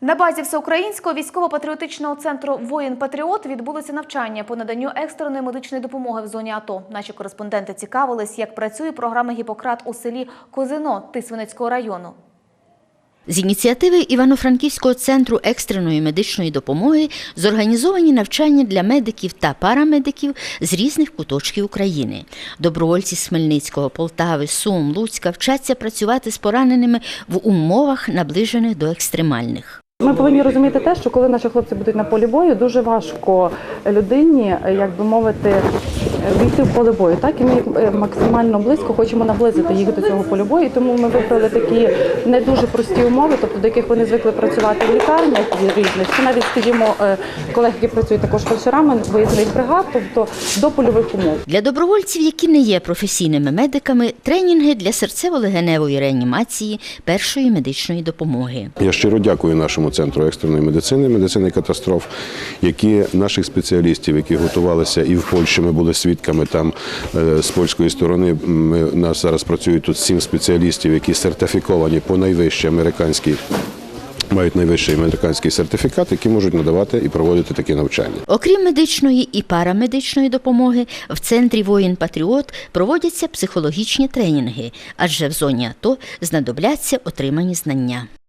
На базі всеукраїнського військово-патріотичного центру Воїн Патріот відбулося навчання по наданню екстреної медичної допомоги в зоні АТО. Наші кореспонденти цікавились, як працює програма Гіппократ у селі Козино Тисвинецького району. З ініціативи Івано-Франківського центру екстреної медичної допомоги зорганізовані навчання для медиків та парамедиків з різних куточків України. Добровольці з Хмельницького, Полтави, Сум, Луцька вчаться працювати з пораненими в умовах, наближених до екстремальних. Ми повинні розуміти те, що коли наші хлопці будуть на полі бою, дуже важко людині, як би мовити, війти в поле бою. Так і ми е, максимально близько хочемо наблизити їх до цього полю бою. І Тому ми вибрали такі не дуже прості умови, тобто до яких вони звикли працювати в лікарнях різних, чи навіть, скажімо, е, колеги, які працюють також фельдшерами виїзних бригад, тобто до польових умов. Для добровольців, які не є професійними медиками, тренінги для серцево-легеневої реанімації першої медичної допомоги. Я щиро дякую нашому центру екстреної медицини, медицини катастроф, які наших спеціалістів, які готувалися і в Польщі, ми були свідками там е, з польської сторони. Ми у нас зараз працюють тут сім спеціалістів, які сертифіковані по найвищій американській. Мають найвищий американський сертифікат, які можуть надавати і проводити такі навчання. Окрім медичної і парамедичної допомоги, в центрі Воїн Патріот проводяться психологічні тренінги, адже в зоні АТО знадобляться отримані знання.